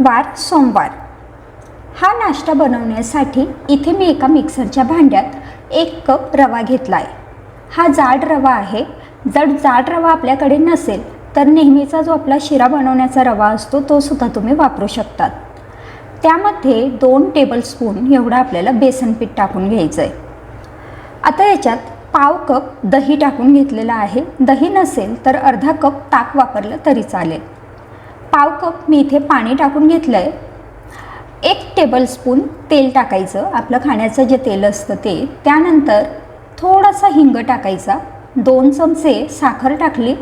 वार सोमवार. हा नाश्ता बनवण्यासाठी इथे मी एका मिक्सरच्या भांड्यात एक कप रवा घेतला आहे हा जाड रवा आहे. जर जाड रवा आपल्याकडे नसेल तर नेहमीचा जो आपला शिरा बनवण्याचा रवा असतो तो सुद्धा तुम्ही वापरू शकतात. त्यामध्ये दोन टेबलस्पून एवढं आपल्याला बेसन पीठ टाकून घ्यायचं आहे आता याच्यात पाव कप दही टाकून घेतलेलं आहे. दही नसेल तर अर्धा कप ताक वापरलं तरी चालेल. पाव कप मी इथे पाणी टाकून घेतलं आहे एक टेबलस्पून तेल टाकायचं आपलं खाण्याचं जे तेल असतं ते. त्यानंतर थोडासा हिंग टाकायचा. दोन चमचे साखर टाकली.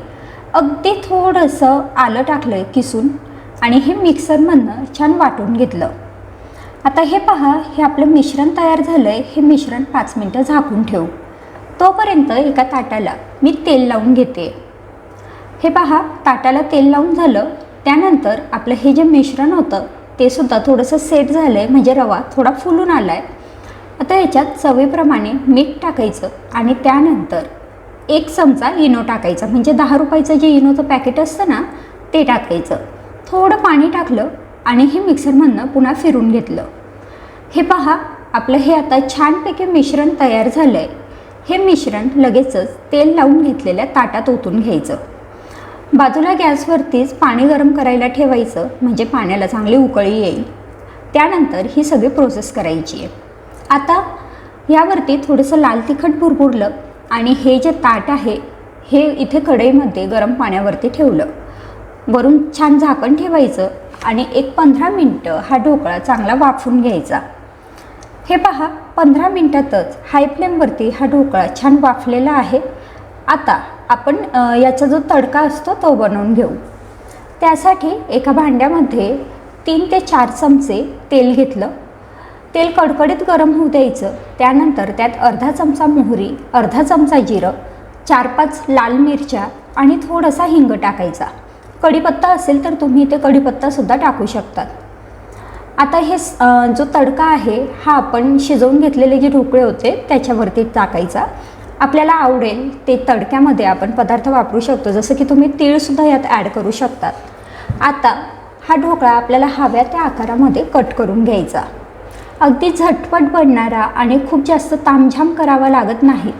अगदी थोडंसं आलं टाकलं आहे किसून आणि हे मिक्सरमधनं छान वाटून घेतलं. आता हे पहा हे आपलं मिश्रण तयार झालं आहे हे मिश्रण पाच मिनटं झाकून ठेवू. तोपर्यंत एका ताटाला मी तेल लावून घेते. हे पहा ताटाला तेल लावून झालं. त्यानंतर आपलं हे जे मिश्रण होतं ते सुद्धा थोडंसं सेट झालं आहे म्हणजे रवा थोडा फुलून आला आहे आता याच्यात चवीप्रमाणे मीठ टाकायचं आणि त्यानंतर एक चमचा इनो टाकायचा. म्हणजे दहा रुपयाचं जे इनोचं पॅकेट असतं ना ते टाकायचं. थोडं पाणी टाकलं आणि हे मिक्सरमधनं पुन्हा फिरून घेतलं. हे पहा आपलं हे आता छानपैकी मिश्रण तयार झालं आहे हे मिश्रण लगेचच तेल लावून घेतलेल्या ताटात ओतून घ्यायचं. बाजूला गॅसवरतीच पाणी गरम करायला ठेवायचं म्हणजे पाण्याला चांगली उकळी येईल. त्यानंतर ही सगळी प्रोसेस करायची आहे. आता यावरती थोडंसं लाल तिखट पुरपुरलं आणि हे जे ताट आहे हे इथे कढईमध्ये गरम पाण्यावरती ठेवलं. वरून छान झाकण ठेवायचं आणि एक पंधरा मिनटं हा ढोकळा चांगला वाफून घ्यायचा. हे पहा पंधरा मिनटातच हाय फ्लेमवरती हा ढोकळा छान वाफलेला आहे. आता आपण याचा जो तडका असतो तो बनवून घेऊ. त्यासाठी एका भांड्यामध्ये तीन ते चार चमचे तेल घेतलं. तेल कडकडीत गरम होऊ द्यायचं. त्यानंतर त्यात अर्धा चमचा मोहरी अर्धा चमचा जिरं चार पाच लाल मिरच्या आणि थोडासा हिंग टाकायचा. कढीपत्ता असेल तर तुम्ही ते कढीपत्तासुद्धा टाकू शकतात. आता हे जो तडका आहे हा आपण शिजवून घेतलेले जे ढोकळे होते त्याच्यावरती टाकायचा. आपल्याला आवडेल ते तडक्यामध्ये आपण पदार्थ वापरू शकतो. जसं की तुम्ही तीळसुद्धा यात ॲड करू शकतात. आता हा ढोकळा आपल्याला हव्या त्या आकारामध्ये कट करून घ्यायचा. अगदी झटपट बनणारा आणि खूप जास्त तामझाम करावा लागत नाही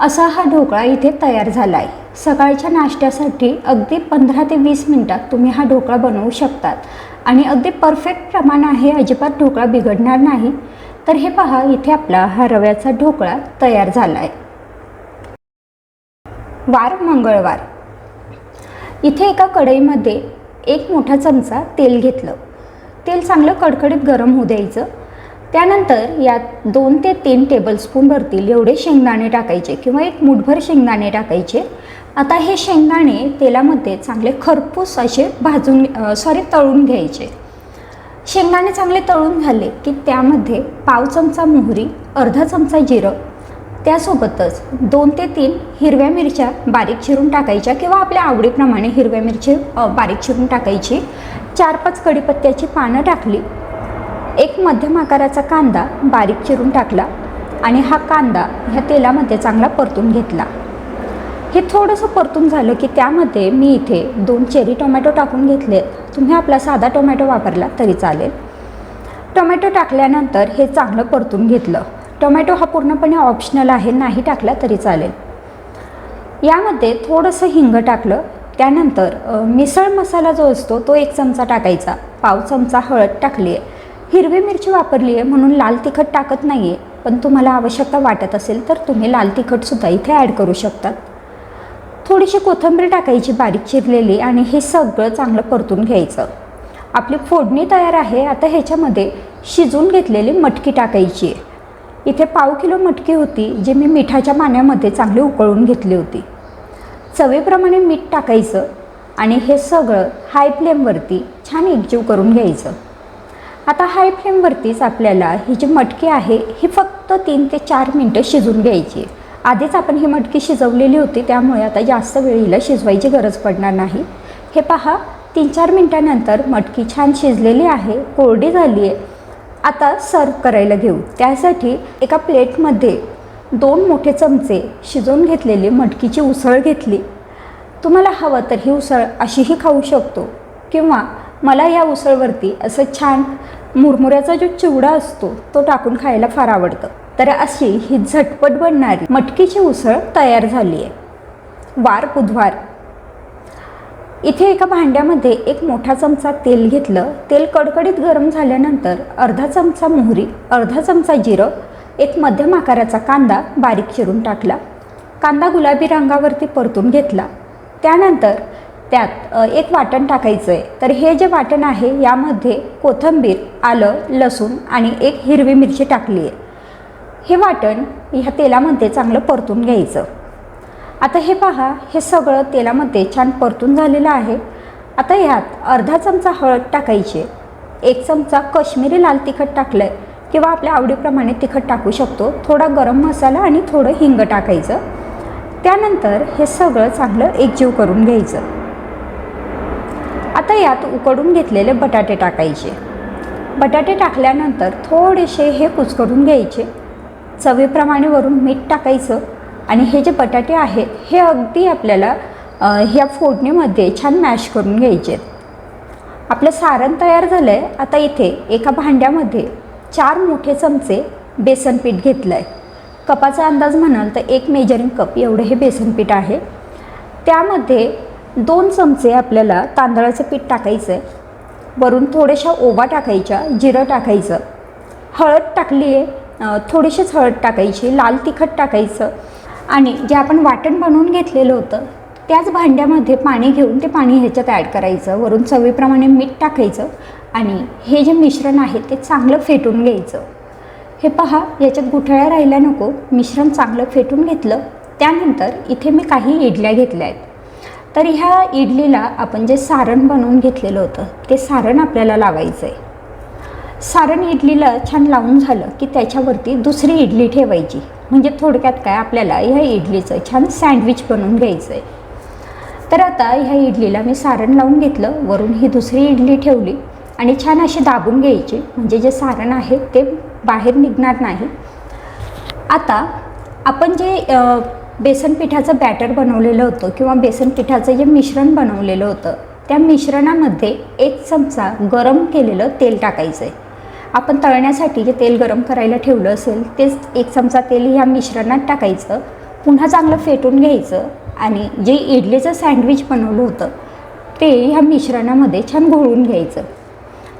असा हा ढोकळा इथे तयार झाला आहे सकाळच्या नाश्त्यासाठी अगदी पंधरा ते वीस मिनटात तुम्ही हा ढोकळा बनवू शकतात. आणि अगदी परफेक्ट प्रमाण आहे अजिबात ढोकळा बिघडणार नाही. तर हे पहा इथे आपला हा रव्याचा ढोकळा तयार झाला आहे वार मंगळवार. इथे एका कढईमध्ये एक मोठा चमचा तेल घेतलं. तेल चांगलं कडकडीत गरम होऊ द्यायचं. त्यानंतर यात दोन ते तीन टेबलस्पून भरतील एवढे शेंगदाणे टाकायचे किंवा एक मुठभर शेंगदाणे टाकायचे. आता हे शेंगदाणे तेलामध्ये चांगले खरपूस असे भाजून सॉरी तळून घ्यायचे. शेंगदाणे चांगले तळून झाले की त्यामध्ये पाव चमचा मोहरी अर्धा चमचा जिरं त्यासोबतच दोन ते तीन हिरव्या मिरच्या बारीक चिरून टाकायच्या किंवा आपल्या आवडीप्रमाणे हिरव्या मिरची बारीक चिरून टाकायची. चार पाच कढीपत्त्याची पानं टाकली. एक मध्यम आकाराचा कांदा बारीक चिरून टाकला आणि हा कांदा ह्या तेलामध्ये चांगला परतून घेतला. हे थोडंसं परतून झालं की त्यामध्ये मी इथे दोन चेरी टोमॅटो टाकून घेतले. तुम्ही आपला साधा टोमॅटो वापरला तरी चालेल. टोमॅटो टाकल्यानंतर हे चांगलं परतून घेतलं. टोमॅटो हा पूर्णपणे ऑप्शनल आहे नाही टाकला तरी चालेल. यामध्ये थोडंसं हिंग टाकलं त्यानंतर मिसळ मसाला जो असतो तो एक चमचा टाकायचा. पाव चमचा हळद टाकली आहे हिरवी मिरची वापरली आहे म्हणून लाल तिखट टाकत नाही आहे पण तुम्हाला आवश्यकता वाटत असेल तर तुम्ही लाल तिखटसुद्धा इथे ॲड करू शकतात. थोडीशी कोथिंबीर टाकायची बारीक चिरलेली आणि हे सगळं चांगलं परतून घ्यायचं. आपली फोडणी तयार आहे आता ह्याच्यामध्ये शिजून घेतलेली मटकी टाकायची आहे. इथे पाव किलो मटकी होती जी मी मिठाच्या पाण्यामध्ये चांगली उकळून घेतली होती. चवीप्रमाणे मीठ टाकायचं आणि हे सगळं हाय फ्लेमवरती छान एकजीव करून घ्यायचं. आता हाय फ्लेमवरतीच आपल्याला ही जी मटकी आहे ही फक्त तीन ते चार मिनटं शिजून घ्यायची. आधीच आपण ही मटकी शिजवलेली होती त्यामुळे आता जास्त वेळीला शिजवायची गरज पडणार नाही. हे पहा तीन चार मिनटानंतर मटकी छान शिजलेली आहे कोरडी झाली आहे आता सर्व करायला घेऊ. त्यासाठी एका प्लेटमध्ये दोन मोठे चमचे शिजवून घेतलेली मटकीची उसळ घेतली. तुम्हाला हवं तर ही उसळ अशीही खाऊ शकतो किंवा मला या उसळवरती असं छान मुरमुऱ्याचा जो चिवडा असतो तो टाकून खायला फार आवडतं. तर अशी ही झटपट बनणारी मटकीची उसळ तयार झाली आहे. वार बुधवार. इथे एका भांड्यामध्ये एक मोठा चमचा तेल घेतलं. तेल कडकडीत गरम झाल्यानंतर अर्धा चमचा मोहरी अर्धा चमचा जिरं एक मध्यम आकाराचा कांदा बारीक चिरून टाकला. कांदा गुलाबी रंगावरती परतून घेतला. त्यानंतर त्यात एक वाटण टाकायचं आहे तर हे जे वाटण आहे यामध्ये कोथिंबीर आलं लसूण आणि एक हिरवी मिरची टाकली आहे हे वाटण ह्या तेलामध्ये चांगलं परतून घ्यायचं. आता हे पहा हे सगळं तेलामध्ये छान परतून झालेलं आहे. आता ह्यात अर्धा चमचा हळद टाकायची. एक चमचा कश्मीरी लाल तिखट टाकलं आहे किंवा आपल्या आवडीप्रमाणे तिखट टाकू शकतो. थोडा गरम मसाला आणि थोडं हिंग टाकायचं. त्यानंतर हे सगळं चांगलं एकजीव करून घ्यायचं. आता यात उकडून घेतलेले बटाटे टाकायचे. बटाटे टाकल्यानंतर थोडेसे हे कुचकरून घ्यायचे. चवीप्रमाणे वरून मीठ टाकायचं. आणि हे जे बटाटे आहेत हे अगदी आपल्याला ह्या फोडणीमध्ये छान मॅश करून घ्यायचे. आपलं सारण तयार झालं आहे आता इथे एका भांड्यामध्ये चार मोठे चमचे बेसन पीठ घेतलं आहे कपाचा अंदाज म्हणाल तर एक मेजरिंग कप एवढं हे बेसन पीठ आहे. त्यामध्ये दोन चमचे आपल्याला तांदळाचं पीठ टाकायचं आहे वरून थोड्याशा ओवा टाकायच्या जिरं टाकायचं. हळद टाकली आहे थोडीशीच हळद टाकायची लाल तिखट टाकायचं. आणि जे आपण वाटण बनवून घेतलेलं होतं त्याच भांड्यामध्ये पाणी घेऊन ते पाणी ह्याच्यात ॲड करायचं. वरून चवीप्रमाणे मीठ टाकायचं आणि हे जे मिश्रण आहे ते चांगलं फेटून घ्यायचं. हे पहा याच्यात गुठळ्या राहिल्या नको. मिश्रण चांगलं फेटून घेतलं. त्यानंतर इथे मी काही इडल्या घेतल्या आहेत. तर ह्या इडलीला आपण जे सारण बनवून घेतलेलं होतं ते सारण आपल्याला लावायचं आहे सारण इडलीला छान लावून झालं की त्याच्यावरती दुसरी इडली ठेवायची. म्हणजे थोडक्यात काय आपल्याला ह्या इडलीचं छान सँडविच बनवून घ्यायचं आहे तर आता ह्या इडलीला मी सारण लावून घेतलं वरून ही दुसरी इडली ठेवली आणि छान अशी दाबून घ्यायची. म्हणजे जे सारण आहे ते बाहेर निघणार नाही. आता आपण जे बेसन पिठाचं बॅटर बनवलेलं होतं किंवा बेसन पिठाचं जे मिश्रण बनवलेलं होतं त्या मिश्रणामध्ये एक चमचा गरम केलेलं तेल टाकायचं आहे आपण तळण्यासाठी जे तेल गरम करायला ठेवलं असेल तेच एक चमचा तेल ह्या मिश्रणात टाकायचं. पुन्हा चांगलं फेटून घ्यायचं आणि जे इडलीचं सँडविच बनवलं होतं ते ह्या मिश्रणामध्ये छान घोळून घ्यायचं.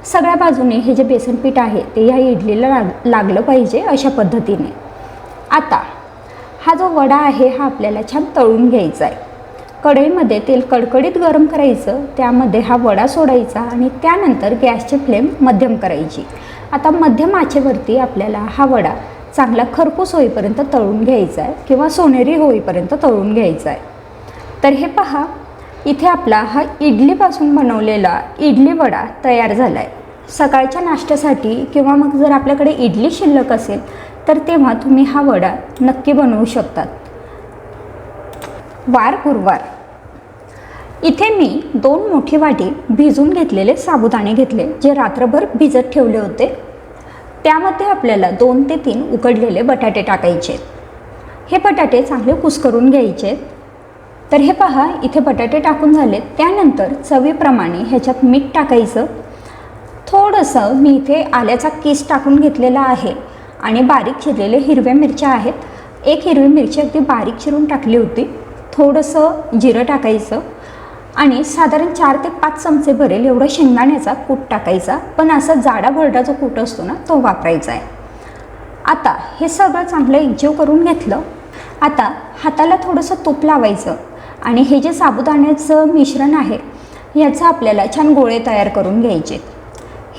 सगळ्या बाजूने हे जे बेसन पीठ आहे ते ह्या इडलीला लाग लागलं पाहिजे अशा पद्धतीने. आता हा जो वडा आहे हा आपल्याला छान तळून घ्यायचा आहे. कढईमध्ये तेल कडकडीत गरम करायचं त्यामध्ये हा वडा सोडायचा आणि त्यानंतर गॅसची फ्लेम मध्यम करायची. आता मध्यम आचेवरती आपल्याला हा वडा चांगला खरपूस होईपर्यंत तळून घ्यायचा आहे किंवा सोनेरी होईपर्यंत तळून घ्यायचा आहे. तर हे पहा इथे आपला हा इडलीपासून बनवलेला इडली वडा तयार झाला आहे सकाळच्या नाश्त्यासाठी किंवा मग जर आपल्याकडे इडली शिल्लक असेल तर तेव्हा तुम्ही हा वडा नक्की बनवू शकतात. वार गुरुवार. इथे मी दोन मोठी वाटी भिजून घेतलेले साबुदाणे घेतले जे रात्रभर भिजत ठेवले होते. त्यामध्ये आपल्याला दोन ते तीन उकडलेले बटाटे टाकायचे. हे बटाटे चांगले कुसकरून घ्यायचे. तर हे पहा इथे बटाटे टाकून झाले. त्यानंतर चवीप्रमाणे ह्याच्यात मीठ टाकायचं. थोडंसं मी इथे आल्याचा केस टाकून घेतलेला आहे आणि बारीक चिरलेले हिरव्या मिरच्या आहेत. एक हिरवी मिरची अगदी बारीक चिरून टाकली होती. थोडंसं जिरं टाकायचं. आणि साधारण चार ते पाच चमचे भरेल एवढा शेंगदाण्याचा कूट टाकायचा. पण असा जाडा भरडा जो कूट असतो ना तो वापरायचा आहे. आता हे सगळं चांगलं एकजीव करून घेतलं. आता हाताला थोडंसं तूप लावायचं आणि हे जे साबुदाण्याचं मिश्रण आहे याचं आपल्याला छान गोळे तयार करून घ्यायचे.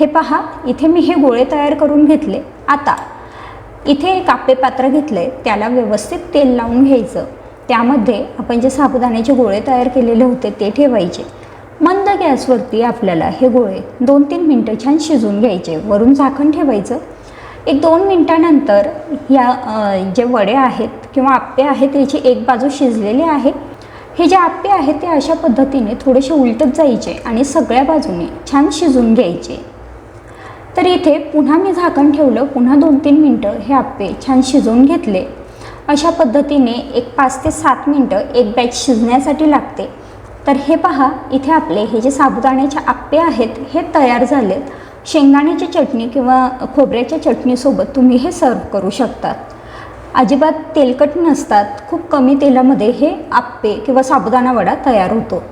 हे पहा इथे मी हे गोळे तयार करून घेतले. आता इथे एक आपे पात्र घेतलं आहे त्याला व्यवस्थित तेल लावून घ्यायचं. त्यामध्ये आपण जे साबुदाण्याचे गोळे तयार केलेले होते ते ठेवायचे. मंद गॅसवरती आपल्याला हे गोळे दोन तीन मिनटं छान शिजवून घ्यायचे. वरून झाकण ठेवायचं. एक दोन मिनटानंतर या जे वडे आहेत किंवा आप्पे आहेत त्याची एक बाजू शिजलेली आहे. हे जे आप्पे आहेत ते अशा पद्धतीने थोडेसे उलटत जायचे आणि सगळ्या बाजूने छान शिजून घ्यायचे. तर इथे पुन्हा मी झाकण ठेवलं. पुन्हा दोन तीन मिनटं हे आप्पे छान शिजवून घेतले. अशा पद्धतीने एक पाच ते सात मिनटं एक बॅच शिजण्यासाठी लागते. तर हे पहा इथे आपले हे जे साबुदाण्याचे आप्पे आहेत हे तयार झालेत. शेंगदाण्याची चटणी किंवा खोबऱ्याच्या चटणीसोबत तुम्ही हे सर्व करू शकतात. अजिबात तेलकट नसतात खूप कमी तेलामध्ये हे आप्पे किंवा साबुदाणा वडा तयार होतो.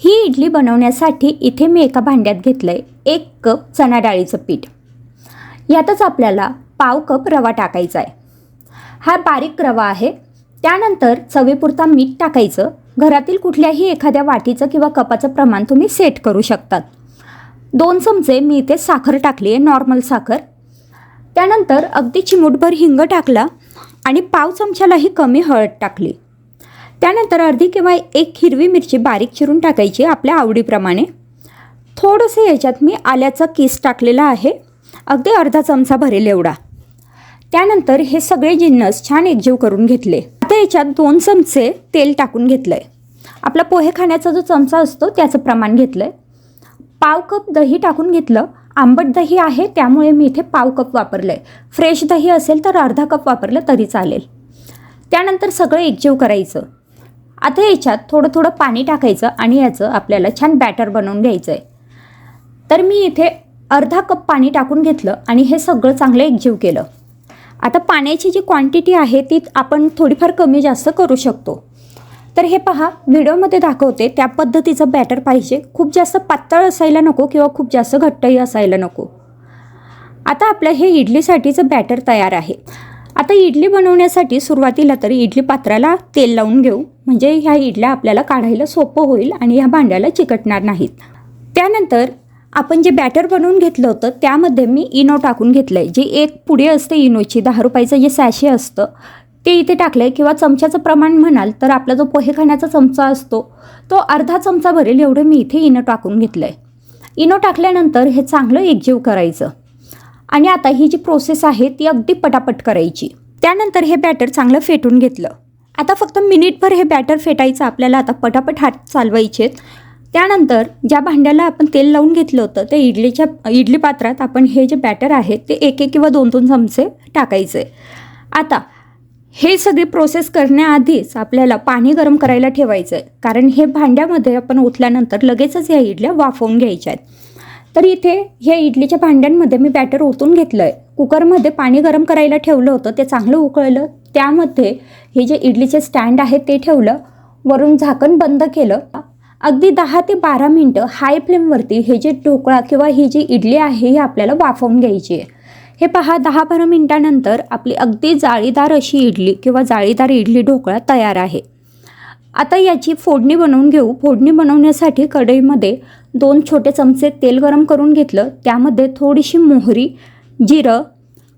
ही इडली बनवण्यासाठी इथे मी एका भांड्यात घेतलं आहे एक कप चणा डाळीचं पीठ. यातच आपल्याला पाव कप रवा टाकायचा आहे हा बारीक रवा आहे. त्यानंतर चवीपुरता मीठ टाकायचं. घरातील कुठल्याही एखाद्या वाटीचं किंवा कपाचं प्रमाण तुम्ही सेट करू शकतात. दोन चमचे मी इथे साखर टाकली आहे नॉर्मल साखर. त्यानंतर अगदी चिमूटभर हिंग टाकला आणि पाव चमच्यालाही कमी हळद टाकली. त्यानंतर अर्धी किंवा एक हिरवी मिरची बारीक चिरून टाकायची आपल्या आवडीप्रमाणे. थोडंसं याच्यात मी आल्याचा किस टाकलेला आहे. अगदी अर्धा चमचा भरेल एवढा. त्यानंतर हे सगळे जिन्नस छान एकजीव करून घेतले. आता याच्यात दोन चमचे तेल टाकून घेतलं आहे आपला पोहे खाण्याचा जो चमचा असतो त्याचं प्रमाण घेतलं आहे पाव कप दही टाकून घेतलं. आंबट दही आहे त्यामुळे मी इथे पाव कप वापरलं आहे फ्रेश दही असेल तर अर्धा कप वापरलं तरी चालेल. त्यानंतर सगळं एकजीव करायचं. आता याच्यात थोडं थोडं पाणी टाकायचं आणि याचं आपल्याला छान बॅटर बनवून घ्यायचं आहे तर मी इथे अर्धा कप पाणी टाकून घेतलं आणि हे सगळं चांगलं एकजीव केलं. आता पाण्याची जी क्वांटिटी आहे ती आपण थोडीफार कमी जास्त करू शकतो. तर हे पहा व्हिडिओमध्ये दाखवते त्या पद्धतीचं बॅटर पाहिजे. खूप जास्त पातळ असायला नको किंवा खूप जास्त घट्टही असायला नको. आता आपलं हे इडलीसाठीचं बॅटर तयार आहे. आता इडली बनवण्यासाठी सुरुवातीला तरी इडली पात्राला तेल लावून घेऊ. म्हणजे ह्या इडल्या आपल्याला काढायला सोपं होईल आणि ह्या भांड्याला चिकटणार नाहीत. त्यानंतर आपण जे बॅटर बनवून घेतलं होतं त्यामध्ये मी इनो टाकून घेतलं आहे जी एक पुढे असते इनोची दहा रुपयाचं जे सॅशे असतं ते इथे टाकलं आहे किंवा चमच्याचं प्रमाण म्हणाल तर आपला जो पोहे खाण्याचा चमचा असतो तो अर्धा चमचा भरेल एवढं मी इथे इनो टाकून घेतलं आहे इनो टाकल्यानंतर हे चांगलं एकजीव करायचं. आणि आता ही जी प्रोसेस आहे ती अगदी पटापट करायची. त्यानंतर हे बॅटर चांगलं फेटून घेतलं. आता फक्त मिनिटभर हे बॅटर फेटायचं आपल्याला आता पटापट हात चालवायचे त्यानंतर ज्या भांड्याला आपण तेल लावून घेतलं होतं त्या इडलीच्या इडली पात्रात आपण हे जे बॅटर आहे ते एक एक किंवा दोन दोन चमचे टाकायचे. आता हे सगळी प्रोसेस करण्याआधीच आपल्याला पाणी गरम करायला ठेवायचं आहे कारण हे भांड्यामध्ये आपण ओतल्यानंतर लगेचच या इडल्या वाफवून घ्यायच्या आहेत. तर इथे ह्या इडलीच्या भांड्यांमध्ये मी बॅटर ओतून घेतलं आहे कुकरमध्ये पाणी गरम करायला ठेवलं होतं ते चांगलं उकळलं. त्यामध्ये हे जे इडलीचे स्टँड आहे ते ठेवलं. वरून झाकण बंद केलं. अगदी दहा ते बारा मिनटं हाय फ्लेमवरती हे जे ढोकळा किंवा ही जी इडली आहे ही आपल्याला वाफवून घ्यायची आहे. हे पहा दहा बारा मिनटानंतर आपली अगदी जाळीदार अशी इडली किंवा जाळीदार इडली ढोकळा तयार आहे. आता याची फोडणी बनवून घेऊ. फोडणी बनवण्यासाठी कढईमध्ये दोन छोटे चमचे तेल गरम करून घेतलं. त्यामध्ये थोडीशी मोहरी जिरं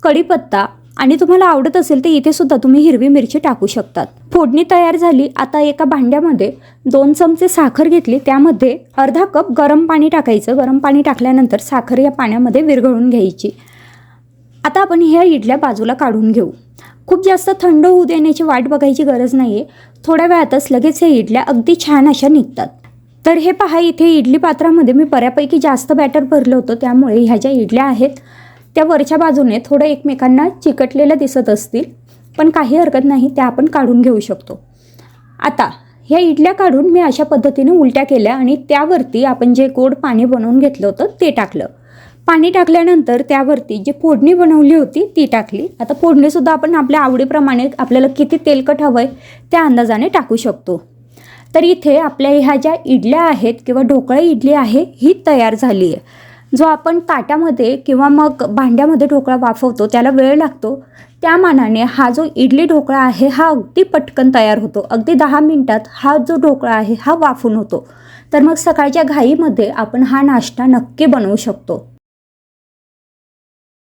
कढीपत्ता आणि तुम्हाला आवडत असेल तर इथे सुद्धा तुम्ही हिरवी मिरची टाकू शकतात. फोडणी तयार झाली आता एका भांड्यामध्ये दोन चमचे साखर घेतली त्यामध्ये अर्धा कप गरम पाणी टाकायचं. गरम पाणी टाकल्यानंतर साखर या पाण्यामध्ये विरघळून घ्यायची. आता आपण ह्या इडल्या बाजूला काढून घेऊ. खूप जास्त थंड होऊ देण्याची वाट बघायची गरज नाही आहे थोड्या वेळातच लगेच ह्या इडल्या अगदी छान अशा निघतात. तर हे पहा इथे इडली पात्रामध्ये मी बऱ्यापैकी जास्त बॅटर भरलं होतं त्यामुळे ह्या ज्या इडल्या आहेत त्या वरच्या बाजूने थोडं एकमेकांना चिकटलेल्या दिसत असतील पण काही हरकत नाही त्या आपण काढून घेऊ शकतो. आता ह्या इडल्या काढून मी अशा पद्धतीने उलट्या केल्या आणि त्यावरती आपण जे गोड पाणी बनवून घेतलं होतं ते टाकलं. पाणी टाकल्यानंतर त्यावरती जी फोडणी बनवली होती ती टाकली. आता फोडणीसुद्धा आपण आपल्या आवडीप्रमाणे आपल्याला किती तेलकट हवं आहे त्या अंदाजाने टाकू शकतो. तर इथे आपल्या ह्या ज्या इडल्या आहेत किंवा ढोकळा इडली आहे ही तयार झाली आहे जो आपण ताटामध्ये किंवा मग भांड्यामध्ये ढोकळा वाफवतो त्याला वेळ लागतो त्या मानाने हा जो इडली ढोकळा आहे हा अगदी पटकन तयार होतो. अगदी दहा मिनटात हा जो ढोकळा आहे हा वाफून होतो. तर मग सकाळच्या घाईमध्ये आपण हा नाश्ता नक्की बनवू शकतो.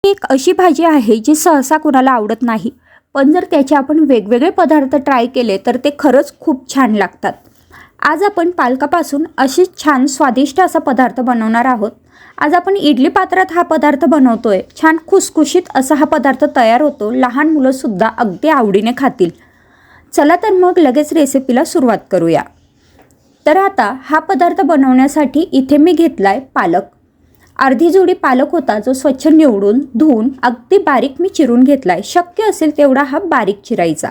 एक अशी भाजी आहे जी सहसा कुणाला आवडत नाही. पण जर त्याचे आपण वेगवेगळे पदार्थ ट्राय केले तर ते खरंच खूप छान लागतात. आज आपण पालकापासून अशीच छान स्वादिष्ट असा पदार्थ बनवणार आहोत. आज आपण इडली पात्रात हा पदार्थ बनवतोय. छान खुसखुशीत असा हा पदार्थ तयार होतो. लहान मुलंसुद्धा अगदी आवडीने खातील. चला तर मग लगेच रेसिपीला सुरुवात करूया. तर आता हा पदार्थ बनवण्यासाठी इथे मी घेतला आहे पालक. अर्धी जोडी पालक होता जो स्वच्छ निवडून धुवून अगदी बारीक मी चिरून घेतला आहे शक्य असेल तेवढा हा बारीक चिरायचा.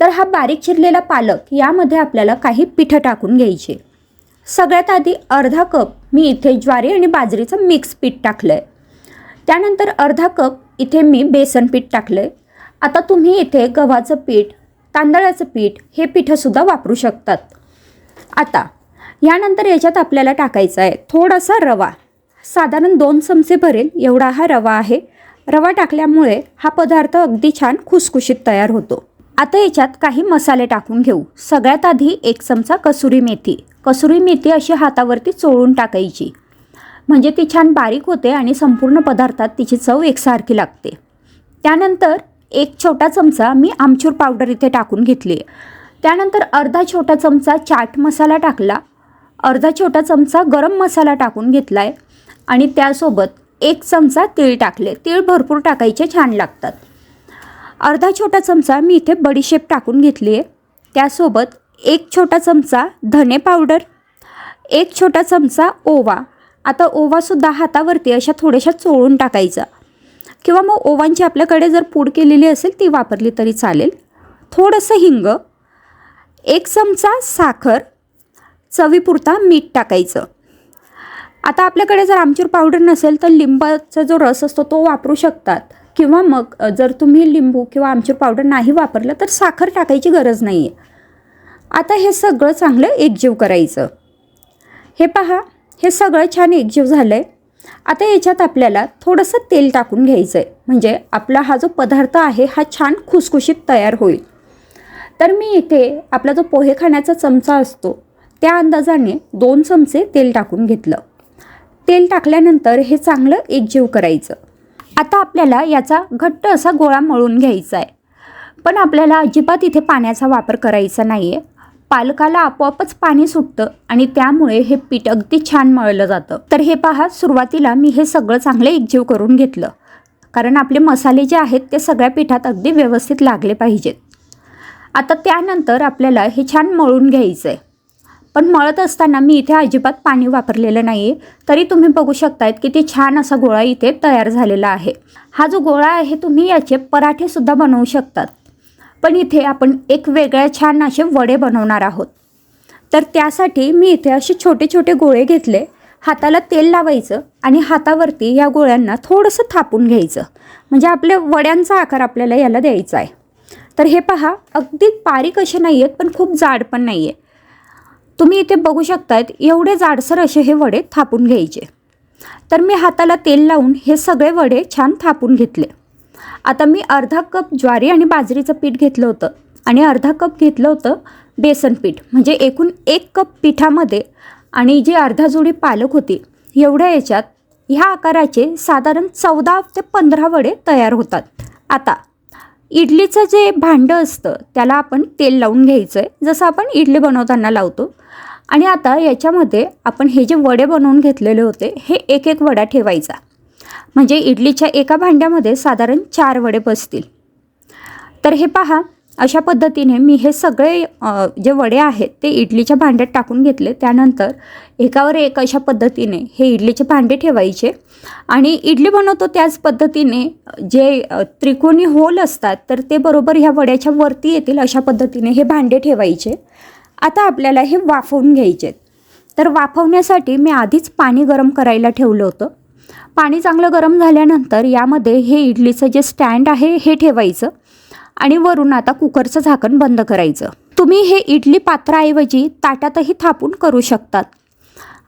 तर हा बारीक चिरलेला पालक यामध्ये आपल्याला काही पिठं टाकून घ्यायचे. सगळ्यात आधी अर्धा कप मी इथे ज्वारी आणि बाजरीचं मिक्स पीठ टाकलं आहे त्यानंतर अर्धा कप इथे मी बेसन पीठ टाकलं आहे आता तुम्ही इथे गव्हाचं पीठ तांदळाचं पीठ हे पिठंसुद्धा वापरू शकतात. आता यानंतर याच्यात आपल्याला टाकायचा आहे थोडासा रवा. साधारण दोन चमचे भरेल एवढा हा रवा आहे. रवा टाकल्यामुळे हा पदार्थ अगदी छान खुसखुशीत तयार होतो. आता याच्यात काही मसाले टाकून घेऊ. सगळ्यात आधी एक चमचा कसुरी मेथी. कसुरी मेथी अशी हातावरती चोळून टाकायची. म्हणजे ती छान बारीक होते आणि संपूर्ण पदार्थात तिची चव एकसारखी लागते. त्यानंतर एक छोटा चमचा मी आमचूर पावडर इथे टाकून घेतली. त्यानंतर अर्धा छोटा चमचा चाट मसाला टाकला. अर्धा छोटा चमचा गरम मसाला टाकून घेतला आहे आणि त्यासोबत एक चमचा तीळ टाकले. तीळ भरपूर टाकायचे छान लागतात. अर्धा छोटा चमचा मी इथे बडीशेप टाकून घेतली आहे त्यासोबत एक छोटा चमचा धने पावडर एक छोटा चमचा ओवा. आता ओवासुद्धा हातावरती अशा थोड्याशा चोळून टाकायचा. किंवा मग ओवांची आपल्याकडे जर पूड केलेली असेल ती वापरली तरी चालेल. थोडंसं हिंग एक चमचा साखर चवीपुरता मीठ टाकायचं. आता आपल्याकडे जर आमचूर पावडर नसेल तर लिंबाचा जो रस असतो तो वापरू शकतात. किंवा मग जर तुम्ही लिंबू किंवा आमचूर पावडर नाही वापरलं तर साखर टाकायची गरज नाही आहे आता हे सगळं चांगलं एकजीव करायचं. हे पहा हे सगळं छान एकजीव झालं आहे आता याच्यात आपल्याला थोडंसं तेल टाकून घ्यायचं आहे म्हणजे आपला हा जो पदार्थ आहे हा छान खुसखुशीत तयार होईल. तर मी इथे आपला जो पोहे खाण्याचा चमचा असतो त्या अंदाजाने दोन चमचे तेल टाकून घेतलं. तेल टाकल्यानंतर हे चांगलं एकजीव करायचं. आता आपल्याला याचा घट्ट असा गोळा मळून घ्यायचा आहे पण आपल्याला अजिबात इथे पाण्याचा वापर करायचा नाही आहे पालकाला आपोआपच पाणी सुटतं आणि त्यामुळे हे पीठ अगदी छान मळलं जातं. तर हे पहा सुरुवातीला मी हे सगळं चांगलं एकजीव करून घेतलं. कारण आपले मसाले जे आहेत ते सगळ्या पिठात अगदी व्यवस्थित लागले पाहिजेत. आता त्यानंतर आपल्याला हे छान मळून घ्यायचं आहे पण मळत असताना मी इथे अजिबात पाणी वापरलेलं नाही आहे तरी तुम्ही बघू शकतायत किती छान असा गोळा इथे तयार झालेला आहे. हा जो गोळा आहे तुम्ही याचे पराठेसुद्धा बनवू शकतात. पण इथे आपण एक वेगळ्या छान असे वडे बनवणार आहोत. तर त्यासाठी मी इथे असे छोटे छोटे गोळे घेतले. हाताला तेल लावायचं आणि हातावरती या गोळ्यांना थोडंसं थापून घ्यायचं. म्हणजे आपल्या वड्यांचा आकार आपल्याला याला द्यायचा आहे. तर हे पहा अगदी बारीक असे नाही आहेत पण खूप जाड पण नाही आहे तुम्ही इथे बघू शकतात एवढे जाडसर असे हे वडे थापून घ्यायचे. तर मी हाताला तेल लावून हे सगळे वडे छान थापून घेतले. आता मी अर्धा कप ज्वारी आणि बाजरीचं पीठ घेतलं होतं. आणि अर्धा कप घेतलं होतं बेसन पीठ. म्हणजे एकूण एक कप पिठामध्ये आणि जी अर्धा जोडी पालक होती एवढ्या याच्यात ह्या आकाराचे साधारण चौदा ते पंधरा वडे तयार होतात. आता इडलीचं जे भांडं असतं त्याला आपण तेल लावून घ्यायचं आहे जसं आपण इडली बनवताना लावतो. आणि आता याच्यामध्ये आपण हे जे वडे बनवून घेतलेले होते हे एक एक वडा ठेवायचा. म्हणजे इडलीच्या एका भांड्यामध्ये साधारण चार वडे बसतील. तर हे पहा अशा पद्धतीने मी हे सगळे जे वडे आहेत ते इडलीच्या भांड्यात टाकून घेतले. त्यानंतर एकावर एक अशा पद्धतीने हे इडलीचे भांडे ठेवायचे आणि इडली बनवतो त्याच पद्धतीने जे त्रिकोणी होल असतात तर ते बरोबर ह्या वड्याच्या वरती येतील अशा पद्धतीने हे भांडे ठेवायचे. आता आपल्याला हे वाफवून घ्यायचे. तर वाफवण्यासाठी मी आधीच पाणी गरम करायला ठेवलं होतं. पाणी चांगलं गरम झाल्यानंतर यामध्ये हे इडलीचं जे स्टँड आहे हे ठेवायचं आणि वरून आता कुकरचं झाकण बंद करायचं. तुम्ही हे इडली पात्राऐवजी ताटातही थापून करू शकतात.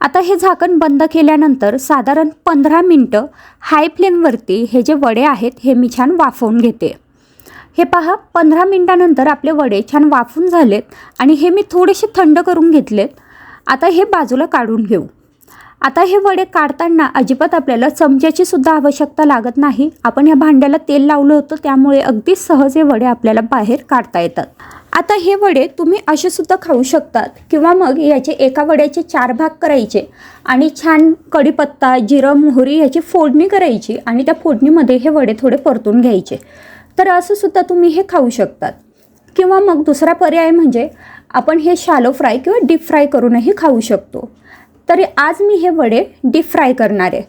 आता हे झाकण बंद केल्यानंतर साधारण पंधरा मिनटं हाय फ्लेमवरती हे जे वडे आहेत हे मी छान वाफवून घेते. हे पहा पंधरा मिनटानंतर आपले वडे छान वाफून झालेत आणि हे मी थोडेसे थंड करून घेतलेत. आता हे बाजूला काढून घेऊ. आता हे वडे काढताना अजिबात आपल्याला चमच्याची सुद्धा आवश्यकता लागत नाही. आपण ह्या भांड्याला तेल लावलं होतं त्यामुळे अगदी सहज हे वडे आपल्याला बाहेर काढता येतात. आता हे वडे तुम्ही असे सुद्धा खाऊ शकतात. किंवा मग याचे एका वड्याचे चार भाग करायचे आणि छान कढीपत्ता जिरं मोहरी याची फोडणी करायची आणि त्या फोडणीमध्ये हे वडे थोडे परतून घ्यायचे. तर असं सुद्धा तुम्ही हे खाऊ शकतात. किंवा मग दुसरा पर्याय म्हणजे आपण हे शालो फ्राय किंवा डीप फ्राय करूनही खाऊ शकतो. तरी आज मी हे वडे डीप फ्राय करणार आहे.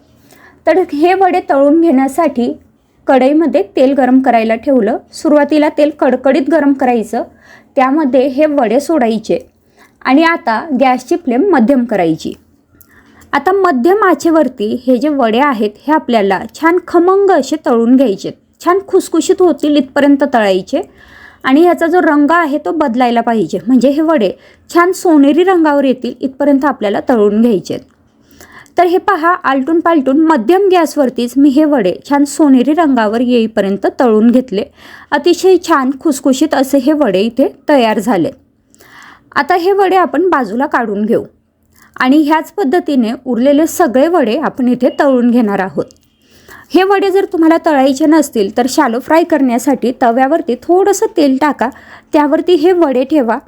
तर हे वडे तळून घेण्यासाठी कढईमध्ये तेल गरम करायला ठेवलं. सुरुवातीला तेल कडकडीत गरम करायचं. त्यामध्ये हे वडे सोडायचे. आणि आता गॅसची फ्लेम मध्यम करायची. आता मध्यम आचेवरती हे जे वडे आहेत हे आपल्याला छान खमंग असे तळून घ्यायचे छान खुसखुशीत होतील इथपर्यंत तळायचे. आणि ह्याचा जो रंग आहे तो बदलायला पाहिजे. म्हणजे हे वडे छान सोनेरी रंगावर येतील इथपर्यंत आपल्याला तळून घ्यायचे तर हे पहा आलटून पालटून मध्यम गॅसवरतीच मी हे वडे छान सोनेरी रंगावर येईपर्यंत तळून घेतले. अतिशय छान खुसखुशीत असे हे वडे इथे तयार झाले. आता हे वडे आपण बाजूला काढून घेऊ. आणि ह्याच पद्धतीने उरलेले सगळे वडे आपण इथे तळून घेणार आहोत. हे वडे जर तुम्हाला तळायचे नसतील तर शालो फ्राय करण्यासाठी तव्यावरती थोडंसं तेल टाका. त्यावरती हे वडे ठेवा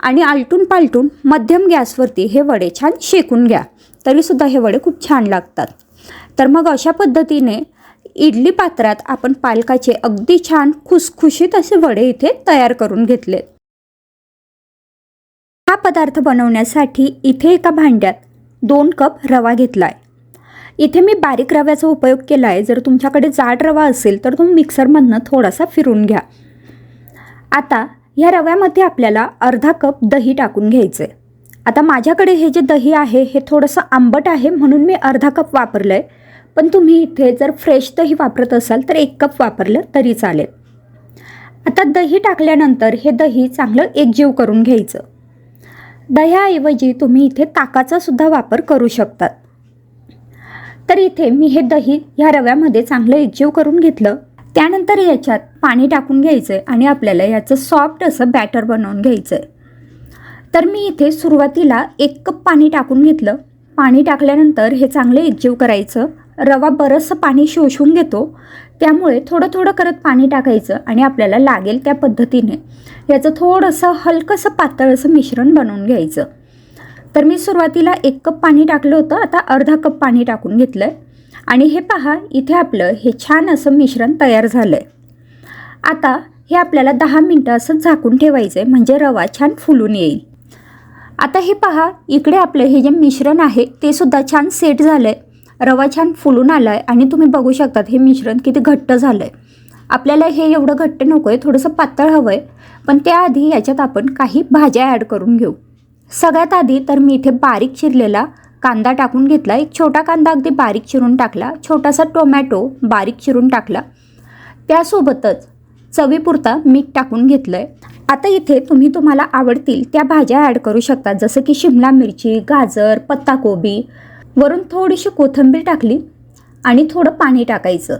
आणि आलटून पालटून मध्यम गॅसवरती हे वडे छान शेकून घ्या. तरीसुद्धा हे वडे खूप छान लागतात. तर मग अशा पद्धतीने इडली पात्रात आपण पालकाचे अगदी छान खुसखुशीत असे वडे इथे तयार करून घेतले हा पदार्थ बनवण्यासाठी इथे एका भांड्यात दोन कप रवा घेतला आहे इथे मी बारीक रव्याचा उपयोग केला आहे जर तुमच्याकडे जाड रवा असेल तर तुम्ही मिक्सरमधनं थोडासा फिरून घ्या. आता ह्या रव्यामध्ये आपल्याला अर्धा कप दही टाकून घ्यायचं आहे आता माझ्याकडे हे जे दही आहे हे थोडंसं आंबट आहे म्हणून मी अर्धा कप वापरलं आहे पण तुम्ही इथे जर फ्रेश दही वापरत असाल तर एक कप वापरलं तरी चालेल. आता दही टाकल्यानंतर हे दही चांगलं एकजीव करून घ्यायचं. दह्याऐवजी तुम्ही इथे ताकाचा सुद्धा वापर करू शकतात. तर इथे मी हे दही ह्या रव्यामध्ये चांगलं एकजीव करून घेतलं. त्यानंतर याच्यात पाणी टाकून घ्यायचं आहे आणि आपल्याला याचं सॉफ्ट असं बॅटर बनवून घ्यायचं आहे तर मी इथे सुरुवातीला एक कप पाणी टाकून घेतलं. पाणी टाकल्यानंतर हे चांगलं एकजीव करायचं. रवा बरंचसं पाणी शोषून घेतो. त्यामुळे थोडं थोडं करत पाणी टाकायचं आणि आपल्याला लागेल त्या पद्धतीने. याचं थोडंसं हलकंसं पातळ असं मिश्रण बनवून घ्यायचं. तर मी सुरुवातीला एक कप पाणी टाकलं होतं आता अर्धा कप पाणी टाकून घेतलं आहे आणि हे पहा इथे आपलं हे छान असं मिश्रण तयार झालं आहे आता हे आपल्याला दहा मिनटं असं झाकून ठेवायचं आहे म्हणजे रवा छान फुलून येईल. आता हे पहा इकडे आपलं हे जे मिश्रण आहे ते सुद्धा छान सेट झालं आहे रवा छान फुलून आला आहे आणि तुम्ही बघू शकतात हे मिश्रण किती घट्ट झालं आहे आपल्याला हे एवढं घट्ट नको आहे थोडंसं पातळ हवं आहे पण त्याआधी याच्यात आपण काही भाज्या ॲड करून घेऊ. सगळ्यात आधी तर मी इथे बारीक चिरलेला कांदा टाकून घेतला. एक छोटा कांदा अगदी बारीक चिरून टाकला. छोटासा टोमॅटो बारीक चिरून टाकला. त्यासोबतच चवीपुरता मीठ टाकून घेतलं आहे आता इथे तुम्ही तुम्हाला आवडतील त्या भाज्या ॲड करू शकता. जसं की शिमला मिरची गाजर पत्ताकोबी. वरून थोडीशी कोथिंबीर टाकली आणि थोडं पाणी टाकायचं.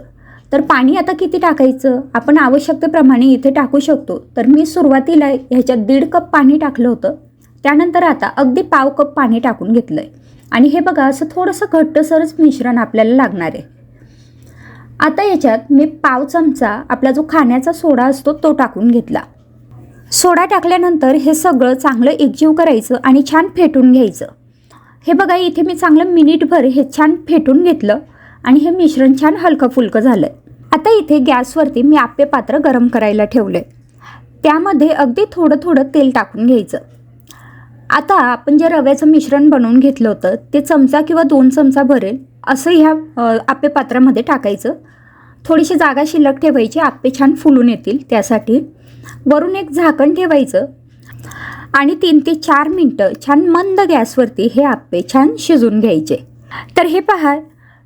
तर पाणी आता किती टाकायचं? आपण आवश्यकतेप्रमाणे इथे टाकू शकतो. तर मी सुरुवातीला ह्याच्यात दीड कप पाणी टाकलं होतं. त्यानंतर आता अगदी पाव कप पाणी टाकून घेतलं आहे आणि हे बघा असं थोडंसं घट्टसरच मिश्रण आपल्याला लागणार आहे. आता याच्यात मी पाव चमचा आपला जो खाण्याचा सोडा असतो तो टाकून घेतला. सोडा टाकल्यानंतर हे सगळं चांगलं एकजीव करायचं आणि छान फेटून घ्यायचं. हे बघा इथे मी चांगलं मिनिटभर हे छान फेटून घेतलं आणि हे मिश्रण छान हलकं फुलकं झालं आता इथे गॅसवरती मी आप्पे पात्र गरम करायला ठेवलं आहे त्यामध्ये अगदी थोडं थोडं तेल टाकून घ्यायचं. आता आपण जे रव्याचं मिश्रण बनवून घेतलं होतं ते चमचा किंवा दोन चमचा भरेल असं ह्या आपे पात्रामध्ये टाकायचं. थोडीशी जागा शिल्लक ठेवायची आप्पे छान फुलून येतील त्यासाठी. वरून एक झाकण ठेवायचं. आणि तीन ते चार मिनटं छान मंद गॅसवरती हे आप्पे छान शिजून घ्यायचे. तर हे पहा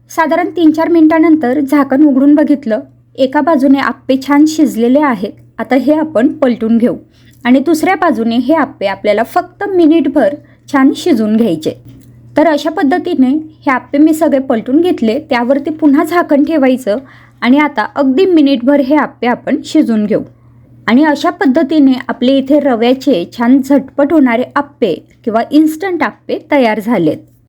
साधारण तीन चार मिनटानंतर झाकण उघडून बघितलं. एका बाजूने आप्पे छान शिजलेले आहेत. आता हे आपण पलटून घेऊ. आणि दुसऱ्या बाजूने हे आप्पे आपल्याला फक्त मिनिटभर छान शिजून घ्यायचे. तर अशा पद्धतीने हे आप्पे मी सगळे पलटून घेतले त्यावरती पुन्हा झाकण ठेवायचं आणि आता अगदी मिनिटभर हे आप्पे आपण शिजून घेऊ. आणि अशा पद्धतीने आपले इथे रव्याचे छान झटपट होणारे आप्पे किंवा इन्स्टंट आप्पे तयार झालेत.